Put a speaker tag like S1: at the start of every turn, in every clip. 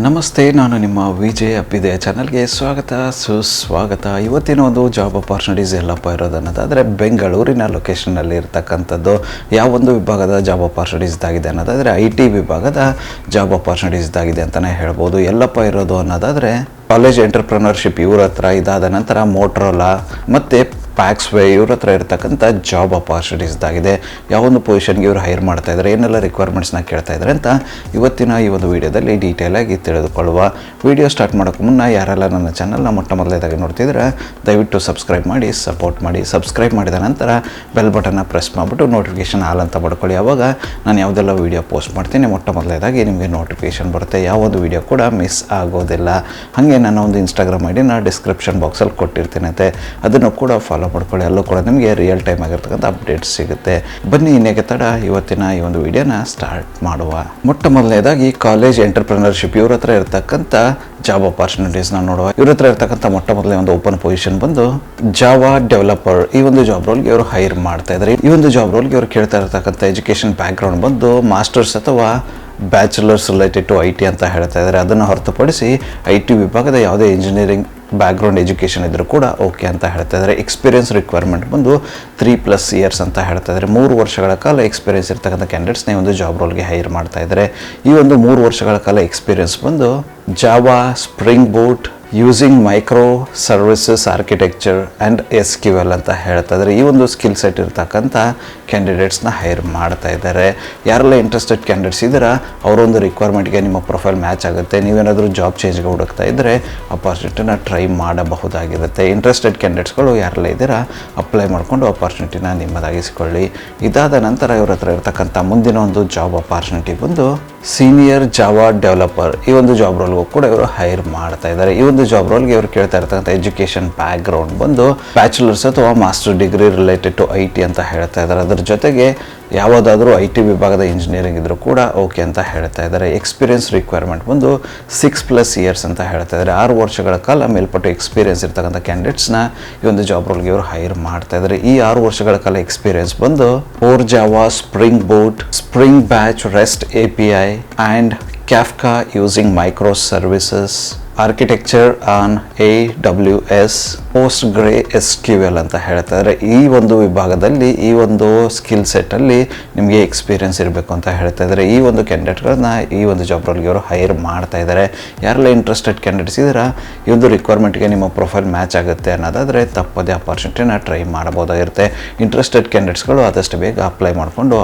S1: ನಮಸ್ತೆ, ನಾನು ನಿಮ್ಮ ವಿಜಯ್ ಅಪ್ಪಿದೆ. ಚಾನಲ್ಗೆ ಸ್ವಾಗತ, ಸುಸ್ವಾಗತ. ಇವತ್ತಿನ ಒಂದು ಜಾಬ್ ಅಪಾರ್ಚುನಿಟೀಸ್ ಎಲ್ಲಪ್ಪ ಇರೋದು ಅನ್ನೋದಾದರೆ ಬೆಂಗಳೂರಿನ ಲೊಕೇಶನ್ನಲ್ಲಿ ಇರ್ತಕ್ಕಂಥದ್ದು. ಯಾವೊಂದು ವಿಭಾಗದ ಜಾಬ್ ಅಪಾರ್ಚುನಿಟೀಸ್ ಇದಾಗಿದೆ ಅನ್ನೋದಾದರೆ ಐ ಟಿ ವಿಭಾಗದ ಜಾಬ್ ಅಪಾರ್ಚುನಿಟೀಸ್ ಇದಾಗಿದೆ ಅಂತಲೇ ಹೇಳ್ಬೋದು. ಎಲ್ಲಪ್ಪ ಇರೋದು ಅನ್ನೋದಾದರೆ ಕಾಲೇಜ್ ಎಂಟರ್ಪ್ರಿನರ್ಶಿಪ್ ಇವ್ರ ಹತ್ರ ಇದಾದ ನಂತರ ಮೋಟ್ರೋಲಾ ಮತ್ತು ಪ್ಯಾಕ್ಸ್ವೇ ಇವ್ರ ಹತ್ರ ಇರ್ತಕ್ಕಂಥ ಜಾಬ್ ಅಪಾರ್ಚುನಿಟೀಸ್ ಯಾವ ಯಾವೊಂದು ಪೊಸಿಷನ್ಗೆ ಇವರು ಹೈರ್ ಮಾಡ್ತಾ ಇದ್ದಾರೆ ಏನೆಲ್ಲ ರಿಕ್ವೈರ್ಮೆಂಟ್ಸ್ನ ಕೇಳ್ತಾ ಇದ್ದಾರೆ ಅಂತ ಇವತ್ತಿನ ಈ ಒಂದು ವಿಡಿಯೋದಲ್ಲಿ ಡೀಟೇಲಾಗಿ ತಿಳಿದುಕೊಳ್ಳುವ. ವಿಡಿಯೋ ಸ್ಟಾರ್ಟ್ ಮಾಡೋಕ್ಕೂ ಮುನ್ನ ಯಾರೆಲ್ಲ ನನ್ನ ಚಾನಲ್ನ ಮೊಟ್ಟ ಮೊದಲೇದಾಗಿ ನೋಡ್ತಿದ್ರೆ ದಯವಿಟ್ಟು ಸಬ್ಸ್ಕ್ರೈಬ್ ಮಾಡಿ ಸಪೋರ್ಟ್ ಮಾಡಿ. ಸಬ್ಸ್ಕ್ರೈಬ್ ಮಾಡಿದ ನಂತರ ಬೆಲ್ ಬಟನ್ನ ಪ್ರೆಸ್ ಮಾಡಿಬಿಟ್ಟು ನೋಟಿಫಿಕೇಷನ್ ಆಲ್ ಅಂತ ಪಡ್ಕೊಳ್ಳಿ. ಆವಾಗ ನಾನು ಯಾವುದೆಲ್ಲ ವೀಡಿಯೋ ಪೋಸ್ಟ್ ಮಾಡ್ತೀನಿ ಮೊಟ್ಟ ಮೊದಲೇದಾಗಿ ನಿಮಗೆ ನೋಟಿಫಿಕೇಷನ್ ಬರುತ್ತೆ. ಯಾವೊಂದು ವೀಡಿಯೋ ಕೂಡ ಮಿಸ್ ಆಗೋದಿಲ್ಲ. ಹಾಗೆ ನನ್ನ ಒಂದು ಇನ್ಸ್ಟಾಗ್ರಾಮ್ ಐ ಡಿನ ಡಿಸ್ಕ್ರಿಪ್ಷನ್ ಬಾಕ್ಸಲ್ಲಿ ಕೊಟ್ಟಿರ್ತೀನಂತೆ ಅದನ್ನು ಕೂಡ ಫಾಲೋ ಮಾಡ್ಕೊಳ್ಳಿ ಅಲ್ಲೂ ಕೂಡ ನಿಮಗೆ ರಿಯಲ್ ಟೈಮ್ ಆಗಿರ್ತಕ್ಕಂಥ ಅಪ್ಡೇಟ್ಸ್ ಸಿಗುತ್ತೆ. ಬನ್ನಿ, ಇನ್ನೇಕೆ ತಡ, ಇವತ್ತಿನ ಈ ಒಂದು ವಿಡಿಯೋನ ಸ್ಟಾರ್ಟ್ ಮಾಡುವ. ಮೊಟ್ಟ ಮೊದಲನೇದಾಗಿ ಕಾಲೇಜ್ ಎಂಟರ್ಪ್ರಿನರ್ಶಿಪ್ ಇವ್ರ ಹತ್ರ ಇರ್ತಕ್ಕಂಥ ಜಾಬ್ ಅಪಾರ್ಚುನಿಟೀಸ್ನ ನೋಡುವ. ಇವ್ರ ಹತ್ರ ಇರ್ತಕ್ಕಂಥ ಮೊಟ್ಟ ಮೊದಲನೇ ಒಂದು ಓಪನ್ ಪೊಸಿಷನ್ ಬಂದು ಜಾವಾ ಡೆವಲಪರ್ ಈ ಒಂದು ಜಾಬ್ ರೋಲ್ಗೆ ಇವರು ಹೈರ್ ಮಾಡ್ತಾ ಇದ್ದಾರೆ ಈ ಒಂದು ಜಾಬ್ ರೋಲ್ಗೆ ಇವರು ಕೇಳ್ತಾ ಇರ್ತಕ್ಕಂಥ ಎಜುಕೇಷನ್ ಬ್ಯಾಕ್ಗ್ರೌಂಡ್ ಬಂದು ಮಾಸ್ಟರ್ಸ್ ಅಥವಾ bachelors related to I T ಅಂತ ಹೇಳ್ತಾ ಇದ್ದಾರೆ ಅದನ್ನು ಹೊರತುಪಡಿಸಿ ಐ ಟಿ ವಿಭಾಗದ ಯಾವುದೇ ಇಂಜಿನಿಯರಿಂಗ್ ಬ್ಯಾಕ್ಗ್ರೌಂಡ್ ಎಜುಕೇಷನ್ ಇದ್ರೂ ಕೂಡ ಓಕೆ ಅಂತ ಹೇಳ್ತಾ ಇದ್ದಾರೆ. ಎಕ್ಸ್ಪೀರಿಯನ್ಸ್ ರಿಕ್ವೈರ್ಮೆಂಟ್ ಬಂದು ತ್ರೀ ಪ್ಲಸ್ ಇಯರ್ಸ್ ಅಂತ ಹೇಳ್ತಾ ಇದ್ದಾರೆ. ಮೂರು ವರ್ಷಗಳ ಕಾಲ ಎಕ್ಸ್ಪೀರಿಯನ್ಸ್ ಇರ್ತಕ್ಕಂಥ ಕ್ಯಾಂಡಿಡೇಟ್ಸ್ನ ಒಂದು ಜಾಬ್ ರೋಲ್ಗೆ ಹೈರ್ ಮಾಡ್ತಾ ಇದ್ದಾರೆ. ಈ ಒಂದು ಮೂರು ವರ್ಷಗಳ ಕಾಲ ಎಕ್ಸ್ಪೀರಿಯನ್ಸ್ ಬಂದು Java Spring Boot using micro services architecture and S Q ಅಂತ ಹೇಳ್ತಾ ಇದ್ದಾರೆ. ಈ ಒಂದು ಸ್ಕಿಲ್ ಸೆಟ್ ಇರ್ತಕ್ಕಂಥ ಕ್ಯಾಂಡಿಡೇಟ್ಸ್ನ ಹೈರ್ ಮಾಡ್ತಾ ಇದ್ದಾರೆ. ಯಾರೆಲ್ಲ ಇಂಟ್ರೆಸ್ಟೆಡ್ ಕ್ಯಾಂಡಿಡೇಟ್ಸ್ ಇದ್ದೀರಾ, ಅವರೊಂದು ರಿಕ್ವೈರ್ಮೆಂಟ್ಗೆ ನಿಮ್ಮ ಪ್ರೊಫೈಲ್ ಮ್ಯಾಚ್ ಆಗುತ್ತೆ. ನೀವೇನಾದರೂ ಜಾಬ್ ಚೇಂಜ್ಗೆ ಹುಡುಕ್ತಾ ಇದ್ದರೆ ಅಪಾರ್ಚುನಿಟಿನ ಟ್ರೈ ಮಾಡಬಹುದಾಗಿರುತ್ತೆ. ಇಂಟ್ರೆಸ್ಟೆಡ್ ಕ್ಯಾಂಡಿಡೇಟ್ಸ್ಗಳು ಯಾರೆಲ್ಲ ಇದ್ದೀರಾ ಅಪ್ಲೈ ಮಾಡಿಕೊಂಡು ಅಪಾರ್ಚುನಿಟಿನ ನಿಮ್ಮದಾಗಿಸಿಕೊಳ್ಳಿ. ಇದಾದ ನಂತರ ಇವ್ರ ಹತ್ರ ಇರ್ತಕ್ಕಂಥ ಮುಂದಿನ ಒಂದು ಜಾಬ್ ಅಪಾರ್ಚುನಿಟಿ ಬಂದು ಸೀನಿಯರ್ ಜಾವಾ ಡೆವಲಪರ್ ಈ ಒಂದು ಜಾಬ್ ರೋಲ್ಗೂ ಕೂಡ ಇವರು ಹೈರ್ ಮಾಡ್ತಾ ಇದ್ದಾರೆ. ಈ ಒಂದು ಜಾಬ್ ರೋಲ್ಗೆ ಇವರು ಕೇಳ್ತಾ ಇರ್ತಕ್ಕಂಥ ಎಜುಕೇಷನ್ ಬ್ಯಾಕ್ಗ್ರೌಂಡ್ ಬಂದು ಬ್ಯಾಚುಲರ್ಸ್ ಅಥವಾ master degree related to I T ಅಂತ ಹೇಳ್ತಾ ಇದ್ದಾರೆ. ಅದರ ಜೊತೆಗೆ ಯಾವುದಾದ್ರೂ ಐ ಟಿ ವಿಭಾಗದ ಇಂಜಿನಿಯರಿಂಗ್ ಇದ್ದರೂ ಕೂಡ ಓಕೆ ಅಂತ ಹೇಳ್ತಾ ಇದ್ದಾರೆ. ಎಕ್ಸ್ಪೀರಿಯನ್ಸ್ ರಿಕ್ವೈರ್ಮೆಂಟ್ ಬಂದು ಸಿಕ್ಸ್ ಪ್ಲಸ್ ಇಯರ್ಸ್ ಅಂತ ಹೇಳ್ತಾ ಇದ್ದಾರೆ. ಆರು ವರ್ಷಗಳ ಕಾಲ ಮೇಲ್ಪಟ್ಟು ಎಕ್ಸ್ಪೀರಿಯನ್ಸ್ ಇರ್ತಕ್ಕಂಥ ಕ್ಯಾಂಡಿಡೇಟ್ಸ್ನ ಈ ಒಂದು ಜಾಬ್ ರೋಲ್ಗೆ ಇವರು ಹೈರ್ ಮಾಡ್ತಾ ಇದ್ದಾರೆ. ಈ ಆರು ವರ್ಷಗಳ ಕಾಲ ಎಕ್ಸ್ಪೀರಿಯನ್ಸ್ ಬಂದು four Java Spring Boot Spring Batch REST A P I and Kafka using micro services architecture on A W S Postgre S Q L ಅಂತ ಹೇಳ್ತಾ ಇದ್ದಾರೆ ಈ ಒಂದು ವಿಭಾಗದಲ್ಲಿ ಈ ಒಂದು ಸ್ಕಿಲ್ ಸೆಟ್ಟಲ್ಲಿ ನಿಮಗೆ ಎಕ್ಸ್ಪೀರಿಯನ್ಸ್ ಇರಬೇಕು ಅಂತ ಹೇಳ್ತಾ ಇದ್ದಾರೆ. ಈ ಒಂದು ಕ್ಯಾಂಡಿಡೇಟ್ಗಳನ್ನ ಈ ಒಂದು ಜಾಬ್ ರೋಲ್ಗೆ ಅವರು ಹೈರ್ ಮಾಡ್ತಾ ಇದ್ದಾರೆ. ಯಾರೆಲ್ಲ ಇಂಟ್ರೆಸ್ಟೆಡ್ ಕ್ಯಾಂಡಿಡೇಟ್ಸ್ ಇದ್ದೀರಾ, ಈ ಒಂದು ರಿಕ್ವೈರ್ಮೆಂಟ್ಗೆ ನಿಮ್ಮ ಪ್ರೊಫೈಲ್ ಮ್ಯಾಚ್ ಆಗುತ್ತೆ ಅನ್ನೋದಾದರೆ ತಪ್ಪದೇ ಅಪಾರ್ಚುನಿಟಿನ ಟ್ರೈ ಮಾಡ್ಬೋದಾಗಿರುತ್ತೆ ಇಂಟ್ರೆಸ್ಟೆಡ್ ಕ್ಯಾಂಡಿಡೇಟ್ಸ್ಗಳು ಆದಷ್ಟು ಬೇಗ ಅಪ್ಲೈ ಮಾಡಿಕೊಂಡು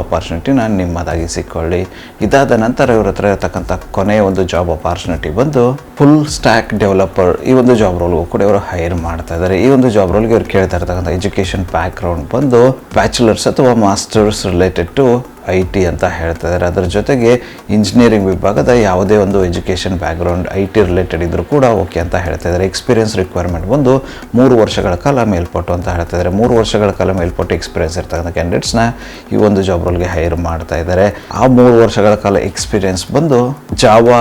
S1: ನಿಮ್ಮದಾಗಿ ಸಿಕ್ಕೊಳ್ಳಿ. ಇದಾದ ನಂತರ ಇವ್ರ ಹತ್ರ ಇರತಕ್ಕಂಥ ಕೊನೆಯ ಒಂದು ಜಾಬ್ ಅಪಾರ್ಚುನಿಟಿ ಬಂದು ಫುಲ್ ಸ್ಟ್ಯಾಕ್ ಡೆವಲಪರ್ ಈ ಒಂದು ಜಾಬ್ ರೋಲ್ಗೂ ಕೂಡ ಇವರು ಹೈರ್ ಮಾಡ್ತಾ ಇದ್ದಾರೆ ಈ ಒಂದು ಜಾಬ್ ರೋಲ್ಗೆ ಇವ್ರು ಕೇಳ್ತಾ ಇರ್ತಕ್ಕಂಥ ಎಜುಕೇಷನ್ ಬ್ಯಾಕ್ಗ್ರೌಂಡ್ ಬಂದು ಬ್ಯಾಚುಲರ್ಸ್ ಅಥವಾ masters related to I T ಅಂತ ಹೇಳ್ತಾ ಇದ್ದಾರೆ. ಅದರ ಜೊತೆಗೆ ಇಂಜಿನಿಯರಿಂಗ್ ವಿಭಾಗದ ಯಾವುದೇ ಒಂದು education background I T related ಇದ್ರೂ ಕೂಡ ಓಕೆ ಅಂತ ಹೇಳ್ತಾ ಇದ್ದಾರೆ. ಎಕ್ಸ್ಪೀರಿಯನ್ಸ್ ರಿಕ್ವೈರ್ಮೆಂಟ್ ಬಂದು ಮೂರು ವರ್ಷಗಳ ಕಾಲ ಮೇಲ್ಪಟ್ಟು ಅಂತ ಹೇಳ್ತಾ ಇದ್ದಾರೆ. ಮೂರು ವರ್ಷಗಳ ಕಾಲ ಮೇಲ್ಪಟ್ಟು ಎಕ್ಸ್ಪೀರಿಯನ್ಸ್ ಇರ್ತಕ್ಕಂಥ ಕ್ಯಾಂಡಿಡೇಟ್ಸ್ನ ಈ ಒಂದು ಜಾಬ್ ರೋಲ್ಗೆ ಹೈರ್ ಮಾಡ್ತಾ ಇದ್ದಾರೆ. ಆ ಮೂರು ವರ್ಷಗಳ ಕಾಲ ಎಕ್ಸ್ಪೀರಿಯನ್ಸ್ ಬಂದು Java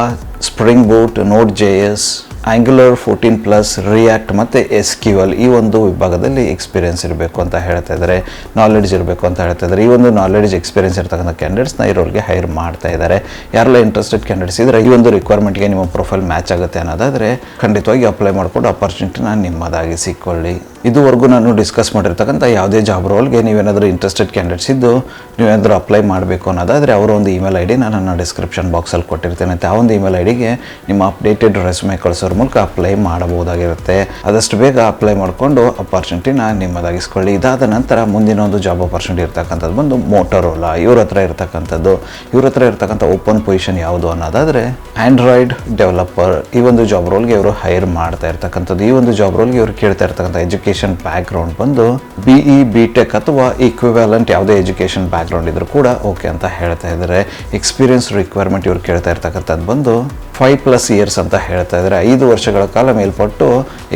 S1: Spring Boot Node J S Angular fourteen plus React ಮತ್ತು ಎಸ್ ಕ್ಯೂ ಎಲ್ ಈ ಒಂದು ವಿಭಾಗದಲ್ಲಿ ಎಕ್ಸ್ಪೀರಿಯನ್ಸ್ ಇರಬೇಕು ಅಂತ ಹೇಳ್ತಾ ಇದ್ದಾರೆ ನಾಲೆಡ್ಜ್ ಇರಬೇಕು ಅಂತ ಹೇಳ್ತಾ ಇದ್ದಾರೆ ಈ ಒಂದು ನಾಲೆಡ್ಜ್ ಎಕ್ಸ್ಪೀರಿಯನ್ಸ್ ಇರ್ತಕ್ಕಂಥ ಕ್ಯಾಂಡಿಡೇಟ್ಸ್ನ ಇರೋರಿಗೆ ಹೈರ್ ಮಾಡ್ತಾ ಇದ್ದಾರೆ ಯಾರೆಲ್ಲ ಇಂಟ್ರೆಸ್ಟೆಡ್ ಕ್ಯಾಂಡಿಡೇಟ್ಸ್ ಇದ್ದರೆ ಈ ಒಂದು ರಿಕ್ವೈರ್ಮೆಂಟ್ಗೆ ನಿಮ್ಮ ಪ್ರೊಫೈಲ್ ಮ್ಯಾಚ್ ಆಗುತ್ತೆ ಅನ್ನೋದಾದರೆ ಖಂಡಿತವಾಗಿ ಅಪ್ಲೈ ಮಾಡಿಕೊಂಡು ನಿಮ್ಮದಾಗಿ ನಿಮ್ಮದಾಗಿಸಿಕೊಳ್ಳಿ ಇದುವರೆಗೂ ನಾನು ಡಿಸ್ಕಸ್ ಮಾಡಿರ್ತಕ್ಕಂಥ ಯಾವುದೇ ಜಾಬ್ ರೋಲ್ಗೆ ನೀವೇನಾದರೂ ಇಂಟ್ರೆಸ್ಟೆಡ್ ಕ್ಯಾಂಡಿಡೇಟ್ಸ್ ಇದ್ದು, ನೀವೇನಾದರೂ ಅಪ್ಲೈ ಮಾಡಬೇಕು ಅನ್ನೋದಾದರೆ ಅವರ ಒಂದು ಇಮೇಲ್ ಐ ಡಿ ನಾನು ನನ್ನ ಡಿಸ್ಕ್ರಿಪ್ಷನ್ ಬಾಕ್ಸಲ್ಲಿ ಕೊಟ್ಟಿರ್ತೇನೆ. ಆ ಒಂದು ಇಮೇಲ್ ಐ ಡಿಗೆ ನಿಮ್ಮ ಅಪ್ಡೇಟೆಡ್ ರೆಸ್ಯೂಮೆ ಕಳಿಸೋರ ಮೂಲಕ ಅಪ್ಲೈ ಮಾಡಬಹುದಾಗಿರುತ್ತೆ. ಆದಷ್ಟು ಬೇಗ ಅಪ್ಲೈ ಮಾಡಿಕೊಂಡು ಅಪರ್ಚುನಿಟಿನ ನಿಮ್ಮದಾಗಿಸ್ಕೊಳ್ಳಿ. ಇದಾದ ನಂತರ ಮುಂದಿನ ಒಂದು ಜಾಬ್ ಅಪರ್ಚುನಿಟಿ ಇರ್ತಕ್ಕಂಥದ್ದು ಬಂದು ಮೋಟರೋಲಾ ಇವ್ರ ಹತ್ರ ಇರ್ತಕ್ಕಂಥದ್ದು. ಇವ್ರ ಹತ್ರ ಇರ್ತಕ್ಕಂಥ ಓಪನ್ ಪೊಸಿಷನ್ ಯಾವುದು ಅನ್ನೋದಾದರೆ ಆ್ಯಂಡ್ರಾಯ್ಡ್ ಡೆವಲಪರ್ ಈ ಒಂದು ಜಾಬ್ ರೋಲ್ಗೆ ಇವರು ಹೈರ್ ಮಾಡ್ತಾ ಇರ್ತಕ್ಕಂಥದ್ದು. ಈ ಒಂದು ಜಾಬ್ ರೋಲ್ಗೆ ಇವರು ಕೇಳ್ತಾ ಇರ್ತಕ್ಕಂಥ ಎಜುಕೇಷನ್ ಬ್ಯಾಕ್ಗ್ರೌಂಡ್ ಬಂದು ಬಿ ಇ ಬಿ ಟೆಕ್ ಅಥವಾ ಈಕ್ವಿವ್ಯಾಲೆಂಟ್ ಯಾವುದೇ ಎಜುಕೇಷನ್ ಬ್ಯಾಕ್ಗ್ರೌಂಡ್ ಇದ್ರೂ ಕೂಡ ಓಕೆ ಅಂತ ಹೇಳ್ತಾ ಇದ್ದಾರೆ. ಎಕ್ಸ್ಪೀರಿಯನ್ಸ್ ರಿಕ್ವೈರ್ಮೆಂಟ್ ಇವ್ರು ಕೇಳ್ತಾ ಇರ್ತಕ್ಕಂಥದ್ದು ಬಂದು ಫೈವ್ ಪ್ಲಸ್ ಇಯರ್ಸ್ ಅಂತ ಹೇಳ್ತಾ ಇದ್ದಾರೆ. ಐದು ವರ್ಷಗಳ ಕಾಲ ಮೇಲ್ಪಟ್ಟು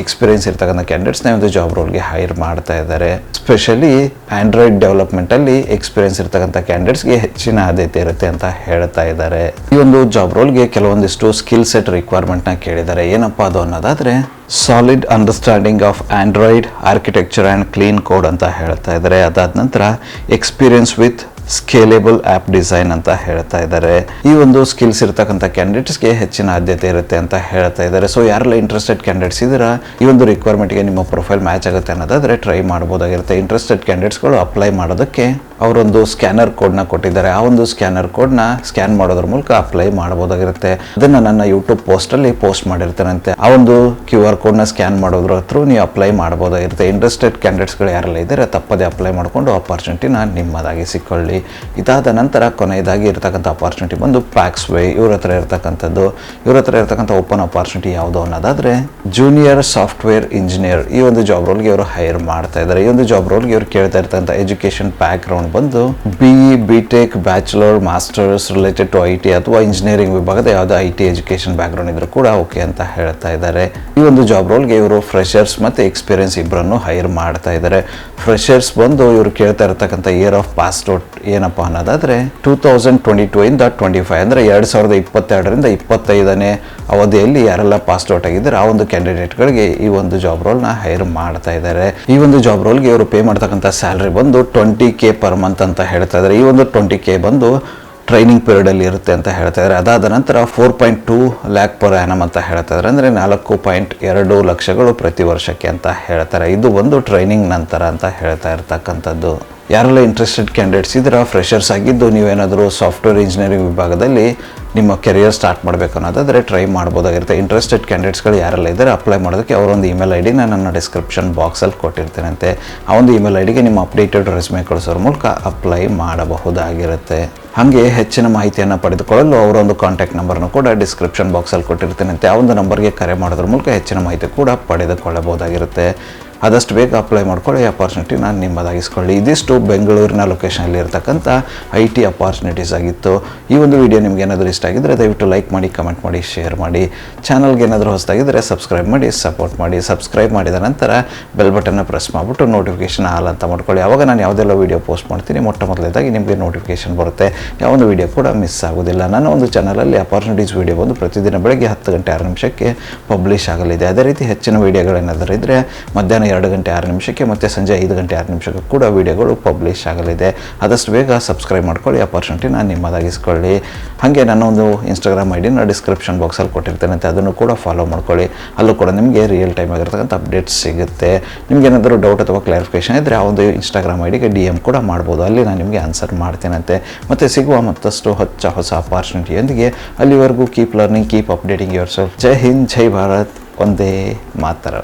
S1: ಎಕ್ಸ್ಪೀರಿಯನ್ಸ್ ಇರ್ತಕ್ಕಂಥ ಕ್ಯಾಂಡಿಡೇಟ್ಸ್ನ ಒಂದು ಜಾಬ್ ರೋಲ್ಗೆ ಹೈರ್ ಮಾಡ್ತಾ ಇದ್ದಾರೆ. ಸ್ಪೆಷಲಿ ಆಂಡ್ರಾಯ್ಡ್ ಡೆವಲಪ್ಮೆಂಟಲ್ಲಿ ಎಕ್ಸ್ಪೀರಿಯನ್ಸ್ ಇರ್ತಕ್ಕಂಥ ಕ್ಯಾಂಡಿಡೇಟ್ಸ್ಗೆ ಹೆಚ್ಚಿನ ಆದ್ಯತೆ ಇರುತ್ತೆ ಅಂತ ಹೇಳ್ತಾ ಇದ್ದಾರೆ. ಈ ಒಂದು ಜಾಬ್ ರೋಲ್ಗೆ ಕೆಲವೊಂದಿಷ್ಟು ಸ್ಕಿಲ್ ಸೆಟ್ ರಿಕ್ವೈರ್ಮೆಂಟ್ನ ಕೇಳಿದ್ದಾರೆ. ಏನಪ್ಪ ಅದು ಅನ್ನೋದಾದರೆ solid understanding of Android architecture and clean code ಅಂತ ಹೇಳ್ತಾ ಇದ್ದಾರೆ. ಅದಾದ ನಂತರ experience with scalable app design ಅಂತ ಹೇಳ್ತಾ ಇದ್ದಾರೆ. ಈ ಒಂದು ಸ್ಕಿಲ್ಸ್ ಇರತಕ್ಕಂಥ ಕ್ಯಾಂಡಿಡೇಟ್ಸ್ಗೆ ಹೆಚ್ಚಿನ ಆದ್ಯತೆ ಇರುತ್ತೆ ಅಂತ ಹೇಳ್ತಾ ಇದ್ದಾರೆ. ಸೊ ಯಾರೆಲ್ಲ ಇಂಟ್ರೆಸ್ಟೆಡ್ ಕ್ಯಾಂಡಿಡೇಟ್ಸ್ ಇದ್ದೀರಾ, ಈ ಒಂದು ರಿಕ್ವೈರ್ಮೆಂಟ್ಗೆ ನಿಮ್ಮ ಪ್ರೊಫೈಲ್ ಮ್ಯಾಚ್ ಆಗುತ್ತೆ ಅನ್ನೋದಾದರೆ ಟ್ರೈ ಮಾಡ್ಬೋದಾಗಿರುತ್ತೆ. ಇಂಟ್ರೆಸ್ಟೆಡ್ ಕ್ಯಾಂಡಿಡೇಟ್ಸ್ಗಳು ಅಪ್ಲೈ ಮಾಡೋದಕ್ಕೆ ಅವರೊಂದು ಸ್ಕ್ಯಾನರ್ ಕೋಡ್ನ ಕೊಟ್ಟಿದ್ದಾರೆ. ಆ ಒಂದು ಸ್ಕ್ಯಾನರ್ ಕೋಡ್ನ ಸ್ಕ್ಯಾನ್ ಮಾಡೋದ್ರ ಮೂಲಕ ಅಪ್ಲೈ ಮಾಡಬಹುದಾಗಿರುತ್ತೆ. ಅದನ್ನು ನನ್ನ ಯೂಟ್ಯೂಬ್ ಪೋಸ್ಟಲ್ಲಿ ಪೋಸ್ಟ್ ಮಾಡಿರ್ತಾರಂತೆ ಆ ಒಂದು ಕ್ಯೂ ಆರ್ ಕೋಡ್ನ ಸ್ಕ್ಯಾನ್ ಮಾಡೋದ್ರ ಥ್ರೂ ನೀವು ಅಪ್ಲೈ ಮಾಡಬಹುದಾಗಿರುತ್ತೆ. ಇಂಟ್ರೆಸ್ಟೆಡ್ ಕ್ಯಾಂಡಿಡೇಟ್ಸ್ಗಳು ಯಾರೆಲ್ಲ ಇದ್ದಾರೆ, ತಪ್ಪದೇ ಅಪ್ಲೈ ಮಾಡಿಕೊಂಡು ಅಪಾರ್ಚುನಿಟಿನ ನಿಮ್ಮದಾಗಿ ಸಿಕ್ಕೊಳ್ಳಿ. ಇದಾದ ನಂತರ ಕೊನೆಯದಾಗಿ ಇರತಕ್ಕಂಥ ಅಪಾರ್ಚುನಿಟಿ ಬಂದು ಪ್ಯಾಕ್ಸ್ ವೇ ಇವ್ರ ಹತ್ರ ಇರ್ತಕ್ಕಂಥದ್ದು. ಇವ್ರ ಹತ್ರ ಇರ್ತಕ್ಕಂಥ ಓಪನ್ ಅಪಾರ್ಚುನಿಟಿ ಯಾವುದು ಅನ್ನೋದಾದ್ರೆ ಜೂನಿಯರ್ ಸಾಫ್ಟ್ವೇರ್ ಇಂಜಿನಿಯರ್ ಈ ಒಂದು ಜಾಬ್ ರೋಲ್ಗೆ ಇವರು ಹೈರ್ ಮಾಡ್ತಾ ಇದ್ದಾರೆ. ಈ ಒಂದು ಜಾಬ್ ರೋಲ್ಗೆ ಇವರು ಕೇಳ್ತಾ ಇರ್ತಕ್ಕಂಥ ಎಜುಕೇಶನ್ ಬ್ಯಾಕ್ ಗ್ರೌಂಡ್ ಬಂದು B E B Tech bachelor masters related to I T ಅಥವಾ ಇಂಜಿನಿಯರಿಂಗ್ ವಿಭಾಗದ ಯಾವುದೇ ಐ ಟಿ ಎಜುಕೇಶನ್ ಬ್ಯಾಕ್ಗ್ರೌಂಡ್ ಇದ್ರೂ ಕೂಡ ಓಕೆ ಅಂತ ಹೇಳ್ತಾ ಇದ್ದಾರೆ. ಈ ಒಂದು ಜಾಬ್ ರೋಲ್ಗೆ ಇವರು ಫ್ರೆಷರ್ಸ್ ಮತ್ತು ಎಕ್ಸ್ಪೀರಿಯನ್ಸ್ ಇಬ್ಬರನ್ನು ಹೈರ್ ಮಾಡ್ತಾ ಇದ್ದಾರೆ. ಫ್ರೆಷರ್ಸ್ ಬಂದು ಇವರು ಕೇಳ್ತಾ ಇರತಕ್ಕಂಥ ಇಯರ್ ಆಫ್ ಪಾಸ್ಔಟ್ ಏನಪ್ಪ ಅನ್ನೋದಾದ್ರೆ ಟೂ ತೌಸಂಡ್ ಟ್ವೆಂಟಿ ಟೂ ಇಂದ ಟ್ವೆಂಟಿ ಫೈವ್ ಅಂದರೆ ಎರಡು ಸಾವಿರದ ಇಪ್ಪತ್ತೆರಡರಿಂದ ಇಪ್ಪತ್ತೈದನೇ ಅವಧಿಯಲ್ಲಿ ಯಾರೆಲ್ಲ ಪಾಸ್ ಔಟ್ ಆಗಿದ್ದಾರೆ, ಆ ಒಂದು ಕ್ಯಾಂಡಿಡೇಟ್ಗಳಿಗೆ ಈ ಒಂದು ಜಾಬ್ ರೋಲ್ನ ಹೈರ್ ಮಾಡ್ತಾ ಇದ್ದಾರೆ. ಈ ಒಂದು ಜಾಬ್ ರೋಲ್ಗೆ ಇವರು ಪೇ ಮಾಡ್ತಕ್ಕಂಥ ಸ್ಯಾಲ್ರಿ ಬಂದು ಟ್ವೆಂಟಿ ಕೆ ಪರ್ ಮಂತ್ ಅಂತ ಹೇಳ್ತಾ ಇದ್ದಾರೆ. ಈ ಒಂದು ಟ್ವೆಂಟಿ ಕೆ ಬಂದು ಟ್ರೈನಿಂಗ್ ಪೀರಿಯಡಲ್ಲಿ ಇರುತ್ತೆ ಅಂತ ಹೇಳ್ತಾ ಇದ್ದಾರೆ. ಅದಾದ ನಂತರ four point two lakh per annum ಅಂತ ಹೇಳ್ತಾ ಇದ್ದಾರೆ. ಅಂದರೆ ನಾಲ್ಕು ಪಾಯಿಂಟ್ ಎರಡು ಲಕ್ಷಗಳು ಪ್ರತಿ ವರ್ಷಕ್ಕೆ ಅಂತ ಹೇಳ್ತಾರೆ. ಇದು ಒಂದು ಟ್ರೈನಿಂಗ್ ನಂತರ ಅಂತ ಹೇಳ್ತಾ ಇರ್ತಕ್ಕಂಥದ್ದು. ಯಾರೆಲ್ಲ ಇಂಟ್ರೆಸ್ಟೆಡ್ ಕ್ಯಾಂಡಿಡೇಟ್ಸ್ ಇದ್ರೆ ಫ್ರೆಷರ್ಸ್ ಆಗಿದ್ದು ನೀವೇನಾದರೂ ಸಾಫ್ಟ್ವೇರ್ ಇಂಜಿನಿಯರಿಂಗ್ ವಿಭಾಗದಲ್ಲಿ ನಿಮ್ಮ ಕೆರಿಯರ್ ಸ್ಟಾರ್ಟ್ ಮಾಡಬೇಕು ಅನ್ನೋದಾದರೆ ಟ್ರೈ ಮಾಡ್ಬೋದಾಗಿರುತ್ತೆ. ಇಂಟ್ರೆಸ್ಟೆಡ್ ಕ್ಯಾಂಡಿಡೇಟ್ಸ್ಗಳು ಯಾರೆಲ್ಲ ಇದ್ದಾರೆ ಅಪ್ಲೈ ಮಾಡೋದಕ್ಕೆ ಅವರೊಂದು ಇಮೇಲ್ ಐ ಡಿನ ನನ್ನ ಡಿಸ್ಕ್ರಿಪ್ಷನ್ ಬಾಕ್ಸಲ್ಲಿ ಕೊಟ್ಟಿರ್ತೇನಂತೆ. ಆ ಒಂದು ಇಮೇಲ್ ಐ ಡಿಗೆ ನಿಮ್ಮ ಅಪ್ಡೇಟೆಡ್ ರೆಸ್ಮೆ ಕಳಿಸೋರ ಮೂಲಕ ಅಪ್ಲೈ ಮಾಡಬಹುದಾಗಿರುತ್ತೆ. ಹಾಗೆ ಹೆಚ್ಚಿನ ಮಾಹಿತಿಯನ್ನು ಪಡೆದುಕೊಳ್ಳಲು ಅವರೊಂದು ಕಾಂಟ್ಯಾಕ್ಟ್ ನಂಬರ್ನು ಕೂಡ ಡಿಸ್ಕ್ರಿಪ್ಷನ್ ಬಾಕ್ಸಲ್ಲಿ ಕೊಟ್ಟಿರ್ತೇನಂತೆ. ಆ ಒಂದು ನಂಬರ್ಗೆ ಕರೆ ಮಾಡೋದ್ರ ಮೂಲಕ ಹೆಚ್ಚಿನ ಮಾಹಿತಿ ಕೂಡ ಪಡೆದುಕೊಳ್ಳಬಹುದಾಗಿರುತ್ತೆ. ಆದಷ್ಟು ಬೇಗ ಅಪ್ಲೈ ಮಾಡ್ಕೊಳ್ಳಿ ನಾನು ನಿಮ್ಮದಾಗಿಸ್ಕೊಳ್ಳಿ. ಇದಿಷ್ಟು ಬೆಂಗಳೂರಿನ ಲೊಕೇಶನಲ್ಲಿ ಇರತಕ್ಕಂಥ ಐ ಟಿ ಅಪಾರ್ಚುನಿಟೀಸ್ ಆಗಿತ್ತು. ಈ ಒಂದು ವಿಡಿಯೋ ನಿಮ್ಗೆ ಏನಾದರೂ ಇಷ್ಟ ಆಗಿದ್ದರೆ ದಯವಿಟ್ಟು ಲೈಕ್ ಮಾಡಿ ಕಮೆಂಟ್ ಮಾಡಿ ಶೇರ್ ಮಾಡಿ. ಚಾನಲ್ಗೆ ಏನಾದರೂ ಹೊಸದಾಗಿದ್ದರೆ ಸಬ್ಸ್ಕ್ರೈಬ್ ಮಾಡಿ ಸಪೋರ್ಟ್ ಮಾಡಿ. ಸಬ್ಸ್ಕ್ರೈಬ್ ಮಾಡಿದ ನಂತರ ಬೆಲ್ ಬಟನ್ನ ಪ್ರೆಸ್ ಮಾಡಿಬಿಟ್ಟು ನೋಟಿಫಿಕೇಷನ್ ಆಲ್ ಅಂತ ಮಾಡ್ಕೊಳ್ಳಿ. ಆವಾಗ ನಾನು ಯಾವುದೆಲ್ಲ ವೀಡಿಯೋ ಪೋಸ್ಟ್ ಮಾಡ್ತೀನಿ, ಮೊಟ್ಟ ಮೊದಲೇದಾಗಿ ನಿಮಗೆ ನೋಟಿಫಿಕೇಶನ್ ಬರುತ್ತೆ. ಯಾವೊಂದು ವೀಡಿಯೋ ಕೂಡ ಮಿಸ್ ಆಗೋದಿಲ್ಲ. ನನ್ನ ಒಂದು ಚಾನಲಲ್ಲಿ ಅಪಾರ್ಚುನಿಟೀಸ್ ವೀಡಿಯೋ ಬಂದು ಪ್ರತಿದಿನ ಬೆಳಗ್ಗೆ ಹತ್ತು ಗಂಟೆ ಆರು ನಿಮಿಷಕ್ಕೆ ಪಬ್ಲಿಷ್ ಆಗಲಿದೆ. ಅದೇ ರೀತಿ ಹೆಚ್ಚಿನ ವೀಡಿಯೋಗಳೇನಾದರೂ ಇದ್ದರೆ ಮಧ್ಯಾಹ್ನ ಎರಡು ಗಂಟೆ ಆರು ನಿಮಿಷಕ್ಕೆ ಮತ್ತು ಸಂಜೆ ಐದು ಗಂಟೆ ಆರು ನಿಮಿಷಕ್ಕೆ ಕೂಡ ವೀಡಿಯೋಗಳು ಪಬ್ಲಿಷ್ ಆಗಲಿದೆ. ಆದಷ್ಟು ಬೇಗ ಸಬ್ಸ್ಕ್ರೈಬ್ ಮಾಡ್ಕೊಳ್ಳಿ ಅಪರ್ಚುನಿಟಿನ ನಿಮ್ಮದಾಗಿಸ್ಕೊಳ್ಳಿ. ಹಾಗೆ ನನ್ನ ಒಂದು ಇನ್ಸ್ಟಾಗ್ರಾಮ್ ಐ ಡಿನ ಡಿಸ್ಕ್ರಿಪ್ಷನ್ ಬಾಕ್ಸಲ್ಲಿ ಕೊಟ್ಟಿರ್ತೇನೆ ಅಂತ ಅದನ್ನು ಕೂಡ ಫಾಲೋ ಮಾಡ್ಕೊಳ್ಳಿ. ಅಲ್ಲೂ ಕೂಡ ನಿಮಗೆ ರಿಯಲ್ ಟೈಮ್ ಆಗಿರ್ತಕ್ಕಂಥ ಅಪ್ಡೇಟ್ಸ್ ಸಿಗುತ್ತೆ. ನಿಮ್ಗೆ ಏನಾದರೂ ಡೌಟ್ ಅಥವಾ ಕ್ಲಾರಿಫಿಕೇಷನ್ ಇದ್ದರೆ ಆ ಒಂದು ಇನ್ಸ್ಟಾಗ್ರಾಮ್ ಐ ಡಿಗೆ ಡಿ ಎಂ ಕೂಡ ಮಾಡ್ಬೋದು. ಅಲ್ಲಿ ನಾನು ನಿಮಗೆ ಆನ್ಸರ್ ಮಾಡ್ತೇನಂತೆ. ಮತ್ತು ಸಿಗುವ ಮತ್ತಷ್ಟು ಹೊಚ್ಚ ಹೊಸ ಅಪಾರ್ಚುನಿಟಿಯೊಂದಿಗೆ ಅಲ್ಲಿವರೆಗೂ keep learning keep updating your self Jai Hind, Jai Bharat. ಒಂದೇ ಮಾತರ.